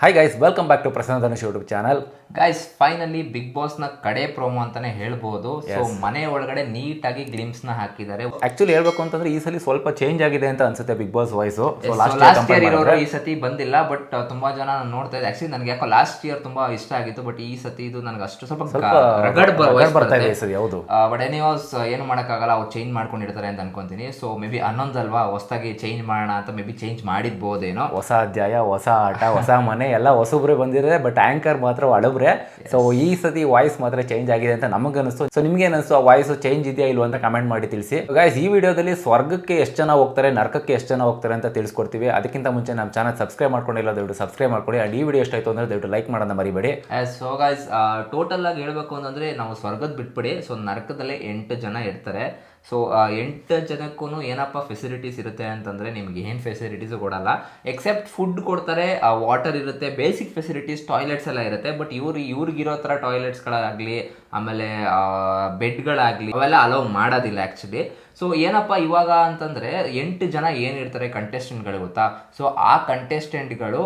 Hi guys welcome back to Prasanna Dhanush YouTube channel guys finally Big ಬಾಸ್ನ ಕಡೆ promo ಅಂತಾನೆ ಹೇಳ್ಬೋದು. So ಮನೆ ಒಳಗಡೆ ನೀಟ್ ಆಗಿ ಗ್ಲಿಮ್ಸ್ನ ಹಾಕಿದ್ದಾರೆ. ಆಕ್ಚುಲಿ ಹೇಳ್ಬೇಕು ಅಂತಂದ್ರೆ ಈ ಸಲ ಸ್ವಲ್ಪ ಚೇಂಜ್ ಆಗಿದೆ ಅಂತ ಅನ್ಸುತ್ತೆ Big Boss voice last year ಇರೋರು ಈ ಸತಿ ಬಂದಿಲ್ಲ ಬಟ್ ತುಂಬಾ ಜನ ನಾನು ನೋಡ್ತಾ ಇದ್ದೆ. ಆಕ್ಚುಲಿ ನನಗೆ ಯಾಕೋ ಲಾಸ್ಟ್ ಇಯರ್ ತುಂಬಾ ಇಷ್ಟ ಆಗಿತ್ತು ಬಟ್ ಈ ಸತಿ ಇದು ನನಗೆ ಅಷ್ಟು ಸ್ವಲ್ಪ ರಗಡ್ ಬರ್ತಾ ಇದೆ ಸರಿ ಹೌದು. ಬಟ್ ಎನಿವಾಸ್ ಏನು ಮಾಡೋಕ್ಕಾಗಲ್ಲ ಅವ್ರು ಚೇಂಜ್ ಮಾಡ್ಕೊಂಡಿರ್ತಾರೆ ಅಂತ ಅನ್ಕೊಂತೀನಿ. ಸೊ ಮೇ ಬಿ ಅನ್ನೊಂದಲ್ವಾ ಹೊಸದಾಗಿ ಚೇಂಜ್ ಮಾಡೋಣ ಅಂತ ಮೇ ಬಿ ಚೇಂಜ್ ಮಾಡಿದ್ಬೋದೇನೋ ಹೊಸ ಅಧ್ಯಾಯ ಹೊಸ ಆಟ ಹೊಸ ಮನೆ ಎಲ್ಲ ಹೊಸಬ್ರೆ ಬಂದಿದೆ ಬಟ್ ಆ್ಯಂಕರ್ ಮಾತ್ರ ಹಳಬ್ರೆ ಸೊ ಈ ಸತಿ ವಾಯ್ಸ್ ಮಾತ್ರ ಚೇಂಜ್ ಆಗಿದೆ ಅಂತ ನಮಗೆ ಅನಿಸ್ತು ಸೊ ನಿಮ್ಗೆ ಅನಿಸ್ತು ಆ ವಾಯ್ಸ್ ಚೇಂಜ್ ಇದೆಯಾ ಇಲ್ವಾ ಅಂತ ಕಮೆಂಟ್ ಮಾಡಿ ತಿಳಿಸಿ. ಗೈಸ್ ಈ ವಿಡಿಯೋದಲ್ಲಿ ಸ್ವರ್ಗಕ್ಕೆ ಎಷ್ಟು ಜನ ಹೋಗ್ತಾರೆ ನರಕಕ್ಕೆ ಎಷ್ಟು ಜನ ಹೋಗ್ತಾರೆ ಅಂತ ತಿಳಿಸ್ಕೊಡ್ತೀವಿ. ಅದಕ್ಕಿಂತ ಮುಂಚೆ ನಮ್ಮ ಚಾನಲ್ ಸಬ್ಸ್ಕ್ರೈಬ್ ಮಾಡ್ಕೊಂಡಿಲ್ಲ ದಯವಿಟ್ಟು ಸಬ್ಸ್ಕ್ರೈಬ್ ಮಾಡ್ಕೊಳ್ಳಿ. ಅಂಡ್ ಈ ವಿಡಿಯೋ ಎಷ್ಟಾಯ್ತು ಅಂದ್ರೆ ದಯವಿಟ್ಟು ಲೈಕ್ ಮಾಡೋಣ ಮರಿಬೇಡಿ. ಸೊ ಗೈಸ್ ಟೋಟಲ್ ಆಗಿ ಹೇಳ್ಬೇಕು ಅಂತಂದ್ರೆ ನಾವು ಸ್ವರ್ಗದ ಬಿಟ್ಬಿಡಿ. ಸೊ ನರಕದಲ್ಲೇ ಎಂಟು ಜನ ಇರ್ತಾರೆ. ಸೊ ಎಂಟು ಜನಕ್ಕೂ ಏನಪ್ಪ ಫೆಸಿಲಿಟೀಸ್ ಇರುತ್ತೆ ಅಂತಂದರೆ ನಿಮ್ಗೆ ಏನು ಫೆಸಿಲಿಟೀಸು ಕೊಡಲ್ಲ. ಎಕ್ಸೆಪ್ಟ್ ಫುಡ್ ಕೊಡ್ತಾರೆ ವಾಟರ್ ಇರುತ್ತೆ ಬೇಸಿಕ್ ಫೆಸಿಲಿಟೀಸ್ ಟಾಯ್ಲೆಟ್ಸ್ ಎಲ್ಲ ಇರುತ್ತೆ. ಬಟ್ ಇವ್ರು, ಇವ್ರಿಗಿರೋ ಥರ ಟಾಯ್ಲೆಟ್ಸ್ಗಳಾಗಲಿ ಆಮೇಲೆ ಬೆಡ್ಗಳಾಗಲಿ ಅವೆಲ್ಲ ಅಲೌ ಮಾಡೋದಿಲ್ಲ ಆ್ಯಕ್ಚುಲಿ ಸೊ ಏನಪ್ಪ ಇವಾಗ ಅಂತಂದ್ರೆ ಎಂಟು ಜನ ಏನಿರ್ತಾರೆ ಕಂಟೆಸ್ಟೆಂಟ್ಗಳು ಗೊತ್ತಾ? ಸೊ ಆ ಕಂಟೆಸ್ಟೆಂಟ್ಗಳು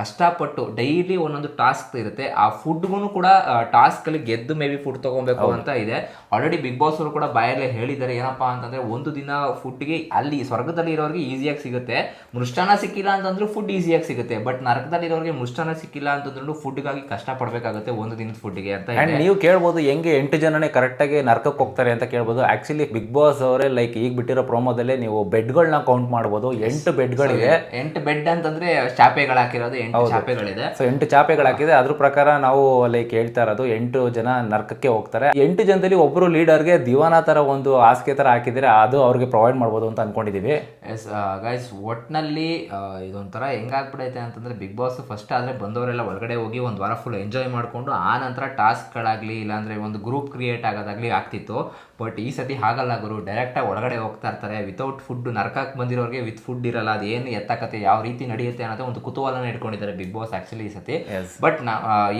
ಕಷ್ಟಪಟ್ಟು ಡೈಲಿ ಒಂದೊಂದು ಟಾಸ್ಕ್ ಇರುತ್ತೆ. ಆ ಫುಡ್ಗೂ ಕೂಡ ಟಾಸ್ಕಲ್ಲಿ ಗೆದ್ದು ಮೇ ಬಿ ಫುಡ್ ತೊಗೊಬೇಕು ಅಂತ ಇದೆ. ಆಲ್ರೆಡಿ ಬಿಗ್ ಬಾಸ್ ಅವರು ಕೂಡ ಬಾಯಲ್ಲೇ ಹೇಳಿದ್ದಾರೆ ಏನಪ್ಪ ಅಂತಂದ್ರೆ ಒಂದು ದಿನ ಫುಡ್ಗೆ ಅಲ್ಲಿ ಸ್ವರ್ಗದಲ್ಲಿ ಇರೋರಿಗೆ ಈಸಿಯಾಗಿ ಸಿಗುತ್ತೆ. ಮೃಷ್ಟಾನ ಸಿಕ್ಕಿಲ್ಲ ಅಂತಂದ್ರೂ ಫುಡ್ ಈಸಿಯಾಗಿ ಸಿಗುತ್ತೆ. ಬಟ್ ನರಕದಲ್ಲಿ ಇರೋರಿಗೆ ಮೃಷ್ಟಾನ ಸಿಕ್ಕಿಲ್ಲ ಅಂತಂದ್ರೂ ಫುಡ್ಗಾಗಿ ಕಷ್ಟ ಪಡ್ಬೇಕಾಗುತ್ತೆ ಒಂದು ದಿನದ ಫುಡ್ಗೆ ಅಂತ ನೀವು ಕೇಳ್ಬೋದು ಹೆಂಗೆ ಎಂಟು ಜನನೇ ಕರೆಕ್ಟಾಗಿ ನರ್ಕಕ್ಕೆ ಹೋಗ್ತಾರೆ ಅಂತ ಕೇಳ್ಬೋದು. ಆಕ್ಚುಲಿ ಬಿಗ್ ಬಾಸ್ ಅವರೇ ಲೈಕ್ ಈಗ ಬಿಟ್ಟಿರೋ ಪ್ರೋಮೋದಲ್ಲೇ ನೀವು ಬೆಡ್ಗಳನ್ನ ಕೌಂಟ್ ಮಾಡ್ಬೋದು. ಎಂಟು ಬೆಡ್ಗಳಿದೆ ಎಂಟು ಬೆಡ್ ಅಂತಂದ್ರೆ ಚಾಪೆಗಳು ಹಾಕಿರೋದು ಎಂಟು ಚಾಪೆಗಳಿದೆ. ಸೊ ಎಂಟು ಚಾಪೆಗಳು ಹಾಕಿದೆ. ಅದ್ರ ಪ್ರಕಾರ ನಾವು ಲೈಕ್ ಹೇಳ್ತಾ ಇರೋದು ಎಂಟು ಜನ ನರ್ಕಕ್ಕೆ ಹೋಗ್ತಾರೆ. ಎಂಟು ಜನದಲ್ಲಿ ಒಬ್ಬರು ಲೀಡರ್ಗೆ ದಿವಾನ ತರ ಒಂದು ಹಾಸಿಗೆ ತರ ಹಾಕಿದ್ರೆ ಅದು ಅವ್ರಿಗೆ ಪ್ರೊವೈಡ್ ಮಾಡ್ಬೋದು ಅಂತ ಅನ್ಕೊಂಡಿದೀವಿ. ಎಸ್ ಗೈಸ್ ಒಟ್ನಲ್ಲಿ ಆ, ಇದೊಂಥರ ಹೆಂಗಾಗ್ಬಿಡೈತೆ ಅಂತಂದ್ರೆ ಬಿಗ್ ಬಾಸ್ ಫಸ್ಟ್ ಆದ್ರೆ ಬಂದವರೆಲ್ಲ ಒಳಗಡೆ ಹೋಗಿ ಒಂದು ವಾರ ಫುಲ್ ಎಂಜಾಯ್ ಮಾಡಿಕೊಂಡು ಆ ನಂತರ ಟಾಸ್ಕ್ಗಳಾಗಲಿ ಇಲ್ಲಾಂದ್ರೆ ಒಂದು ಗ್ರೂಪ್ ಕ್ರಿಯೇಟ್ ಆಗೋದಾಗಲಿ ಆಗ್ತಿತ್ತು. ಬಟ್ ಈ ಸತಿ ಹಾಗಲ್ಲ ಗುರು. ಡೈರೆಕ್ಟಾಗಿ ಒಳಗಡೆ ಹೋಗ್ತಾ ಇರ್ತಾರೆ. ವಿತೌಟ್ ಫುಡ್ ನರಕಕ್ಕೆ ಬಂದಿರೋರಿಗೆ ವಿತ್ ಫುಡ್ ಇರಲ್ಲ. ಅದು ಏನು ಎತ್ತಕತೆ ಯಾವ ರೀತಿ ನಡೆಯುತ್ತೆ ಅನ್ನೋದು ಒಂದು ಕುತೂಹಲನ ಇಟ್ಕೊಂಡಿದ್ದಾರೆ ಬಿಗ್ ಬಾಸ್ ಆ್ಯಕ್ಚುಲಿ ಈ ಸತಿ. ಬಟ್ ನಾ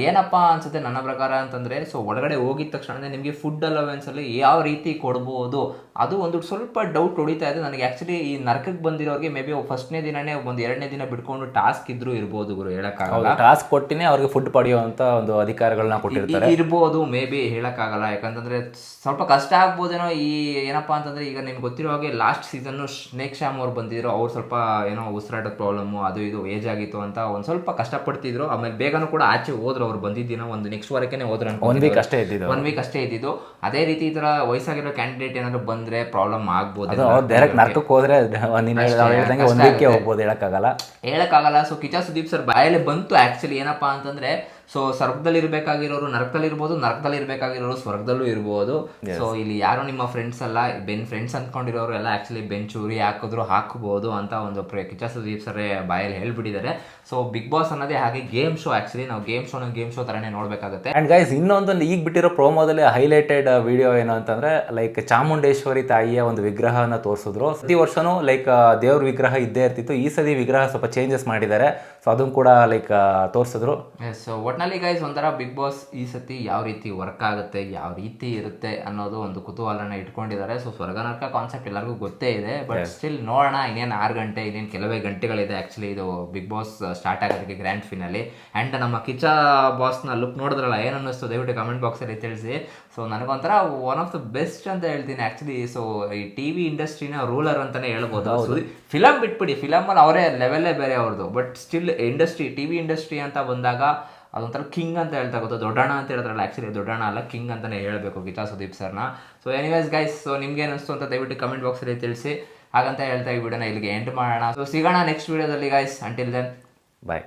ಏನಪ್ಪ ಅನ್ಸುತ್ತೆ ನನ್ನ ಪ್ರಕಾರ ಅಂತಂದ್ರೆ ಸೊ ಒಳಗಡೆ ಹೋಗಿದ ತಕ್ಷಣ ನಿಮಗೆ ಫುಡ್ ಅಲವೆನ್ಸಲ್ಲಿ ಯಾವ ರೀತಿ ಕೊಡ್ಬೋದು? ಅದು ಒಂದು ಸ್ವಲ್ಪ ಡೌಟ್ ಹೊಡಿತಾ ಇದೆ. ನನಗೆ ಆಕ್ಚುಲಿ ಈ ನರಕಕ್ಕೆ ಬಂದಿರೋರಿಗೆ ಮೇ ಬಿ ಫಸ್ಟ್ನೇ ದಿನನೇ ಒಂದು ಎರಡನೇ ದಿನ ಬಿಟ್ಕೊಂಡು ಟಾಸ್ಕ್ ಇದ್ರೂ ಇರ್ಬೋದು ಗುರು ಹೇಳೋಕ್ಕಾಗಲ್ಲ. ಟಾಸ್ಕ್ ಕೊಟ್ಟಿನೇ ಅವ್ರಿಗೆ ಫುಡ್ ಪಡೆಯುವಂಥ ಒಂದು ಅಧಿಕಾರಗಳನ್ನ ಕೊಟ್ಟಿರ್ತಾರೆ. ಇರ್ಬೋದು ಮೇ ಬಿ ಹೇಳಕ್ಕಾಗಲ್ಲ. ಯಾಕಂತಂದ್ರೆ ಸ್ವಲ್ಪ ಕಷ್ಟ ಆಗ್ಬೋದೇನೋ ಈ ಏನಪ್ಪ ಅಂತಂದ್ರೆ ಈಗ ನಿಮ್ಗೆ ಗೊತ್ತಿರೋ ಹಾಗೆ ಲಾಸ್ಟ್ ಸೀಸನ್ನು ಸ್ನೇಕ್ ಶ್ಯಾಮ್ ಅವ್ರು ಬಂದಿದ್ರು. ಅವ್ರು ಸ್ವಲ್ಪ ಏನೋ ಉಸಿರಾಟದ ಪ್ರಾಬ್ಲಮ್ ಅದು ಇದು ಏಜ್ ಆಗಿತ್ತು ಅಂತ ಒಂದು ಸ್ವಲ್ಪ ಕಷ್ಟಪಡ್ತಿದ್ರು. ಆಮೇಲೆ ಬೇಗನೂ ಕೂಡ ಆಚೆ ಹೋದ್ರು ಅವ್ರು ಬಂದಿದ್ದಿನ ಒಂದು ನೆಕ್ಸ್ಟ್ ವಾರಕ್ಕೆ ಹೋದ್ರು ಒನ್ ವೀಕ್ ಅಷ್ಟೇ ಇದ್ದಿದ್ದು. ಒನ್ ವೀಕ್ ಅಷ್ಟೇ ಇದ್ದಿದ್ದು. ಅದೇ ರೀತಿ ಈ ಥರ ವಯಸ್ಸಾಗಿರೋ ಕ್ಯಾಂಡಿಡೇಟ್ ಏನಾದರೂ ಬಂದ್ರೆ ಪ್ರಾಬ್ಲಮ್ ಆಗ್ಬೋದು ಡೈರೆಕ್ಟ್ ನರ್ಕಕ್ಕೆ ಹೋದ್ರೆ ಹೋಗ್ಬೋದು ಹೇಳಕ್ಕಾಗಲ್ಲ. ಹೇಳೋಕ್ಕಾಗಲ್ಲ. ಸೊ ಕಿಚಾ ಸುದೀಪ್ ಸರ್ ಬಾಯಲ್ಲಿ ಬಂತು. ಆ್ಯಕ್ಚುಲಿ ಏನಪ್ಪ ಅಂತಂದ್ರೆ ಸೊ ಸ್ವರ್ಗದಲ್ಲಿ ಇರಬೇಕಾಗಿರೋರು ನರಕದಲ್ಲಿ ಇರ್ಬೋದು ನರಕದಲ್ಲಿ ಇರಬೇಕಾಗಿರೋರು ಸ್ವರ್ಗದಲ್ಲೂ ಇರ್ಬೋದು. ಸೊ ಇಲ್ಲಿ ಯಾರು ನಿಮ್ಮ ಫ್ರೆಂಡ್ಸ್ ಅಲ್ಲ ಬೆನ್ ಫ್ರೆಂಡ್ಸ್ ಅಂದ್ಕೊಂಡಿರೋರು ಎಲ್ಲ ಆಕ್ಚುಲಿ ಬೆಂಚ್ ಚೂರಿ ಹಾಕಿದ್ರು ಹಾಕಬಹುದು ಅಂತ ಒಂದು ಕಿಚ್ಚ ಕಿಚಾ ಸುದೀಪ್ ಸರ್ ಬಾಯಲ್ಲಿ ಹೇಳ್ಬಿಟ್ಟಿದ್ದಾರೆ. ಸೊ ಬಿಗ್ ಬಾಸ್ ಅನ್ನೋದೇ ಹಾಗೆ ಗೇಮ್ ಶೋ ಆಕ್ಚುಲಿ ನಾವು ಗೇಮ್ ಶೋನ ಗೇಮ್ ಶೋ ತರನೇ ನೋಡಬೇಕಾಗುತ್ತೆ. ಅಂಡ್ ಗೈಸ್ ಇನ್ನೊಂದೊಂದು ಈಗ ಬಿಟ್ಟಿರೋ ಪ್ರೋಮೋದಲ್ಲಿ ಹೈಲೈಟೆಡ್ ವಿಡಿಯೋ ಏನು ಅಂತಂದ್ರೆ ಲೈಕ್ ಚಾಮುಂಡೇಶ್ವರಿ ತಾಯಿಯ ಒಂದು ವಿಗ್ರಹನ ತೋರಿಸಿದ್ರು. ಪ್ರತಿ ವರ್ಷನೂ ಲೈಕ್ ದೇವ್ರ ವಿಗ್ರಹ ಇದ್ದೇ ಇರ್ತಿತ್ತು. ಈ ಸದಿ ವಿಗ್ರಹ ಸ್ವಲ್ಪ ಚೇಂಜಸ್ ಮಾಡಿದ್ದಾರೆ. ಸೊ ಅದನ್ನು ಕೂಡ ಲೈಕ್ ತೋರಿಸಿದ್ರು. ಸೊ ಒಟ್ನಲ್ಲಿ ಗೈಸ್ ಒಂಥರ ಬಿಗ್ ಬಾಸ್ ಈ ಸತಿ ಯಾವ ರೀತಿ ವರ್ಕ್ ಆಗುತ್ತೆ ಯಾವ ರೀತಿ ಇರುತ್ತೆ ಅನ್ನೋದು ಒಂದು ಕುತೂಹಲನ ಇಟ್ಕೊಂಡಿದ್ದಾರೆ. ಸೊ ಸ್ವರ್ಗ ನರಕ ಕಾನ್ಸೆಪ್ಟ್ ಎಲ್ಲರಿಗೂ ಗೊತ್ತೇ ಇದೆ ಬಟ್ ಸ್ಟಿಲ್ ನೋಡೋಣ ಇನ್ನೇನು ಆರು ಗಂಟೆ ಇನ್ನೇನು ಕೆಲವೇ ಗಂಟೆಗಳಿದೆ ಆ್ಯಕ್ಚುಲಿ ಇದು ಬಿಗ್ ಬಾಸ್ ಸ್ಟಾರ್ಟ್ ಆಗೋದಕ್ಕೆ ಗ್ರ್ಯಾಂಡ್ ಫಿನಲ್ಲಿ ಆ್ಯಂಡ್ ನಮ್ಮ ಕಿಚ ಬಾಸ್ನ ಲುಕ್ ನೋಡಿದ್ರಲ್ಲ ಏನು ಅನ್ನಿಸ್ತು? ದಯವಿಟ್ಟು ಕಮೆಂಟ್ ಬಾಕ್ಸಲ್ಲಿ ತಿಳಿಸಿ. ಸೊ ನನಗೊಂಥರ ಒನ್ ಆಫ್ ದ ಬೆಸ್ಟ್ ಅಂತ ಹೇಳ್ತೀನಿ ಆ್ಯಕ್ಚುಲಿ ಸೊ ಈ ಟಿ ವಿ ಇಂಡಸ್ಟ್ರಿನ ರೂಲರ್ ಅಂತಲೇ ಹೇಳ್ಬೋದು. ಫಿಲಮ್ ಬಿಟ್ಬಿಡಿ. ಫಿಲಮಲ್ಲಿ ಅವರೇ ಲೆವೆಲ್ಲೇ ಬೇರೆ ಅವ್ರದ್ದು. But still industry T V industry ಅಂತ ಬಂದಾಗ ಅದೊಂಥರ ಕಿಂಗ್ ಅಂತ ಹೇಳ್ತಾ ಗೊತ್ತಾ. ದೊಡ್ಡಣ್ಣ ಅಂತ ಹೇಳ್ತಾರಲ್ಲ ಆ್ಯಕ್ಚುಲಿ ದೊಡ್ಡಣ್ಣ ಅಲ್ಲ, ಕಿಂಗ್ ಅಂತಲೇ ಹೇಳಬೇಕು ಗೀತಾ ಸುದೀಪ್ ಸರ್ನ. ಸೊ ಎನಿವೇಸ್ ಗೈಸ್ ಸೊ ನಿಮ್ಗೆ ಅನಿಸ್ತು ಅಂತ ದಯವಿಟ್ಟು ಕಮೆಂಟ್ ಬಾಕ್ಸಲ್ಲಿ ತಿಳಿಸಿ. ಹಾಗಂತ ಹೇಳ್ತಾ ಈ ವಿಡಿಯೋನ ಇಲ್ಲಿಗೆ ಎಂಡ್ ಮಾಡೋಣ. ಸೊ ಸಿಗೋಣ ನೆಕ್ಸ್ಟ್ ವಿಡಿಯೋದಲ್ಲಿ ಗೈಸ್ ಅಂಟಿಲ್ ದೆನ್ ಬಾಯ್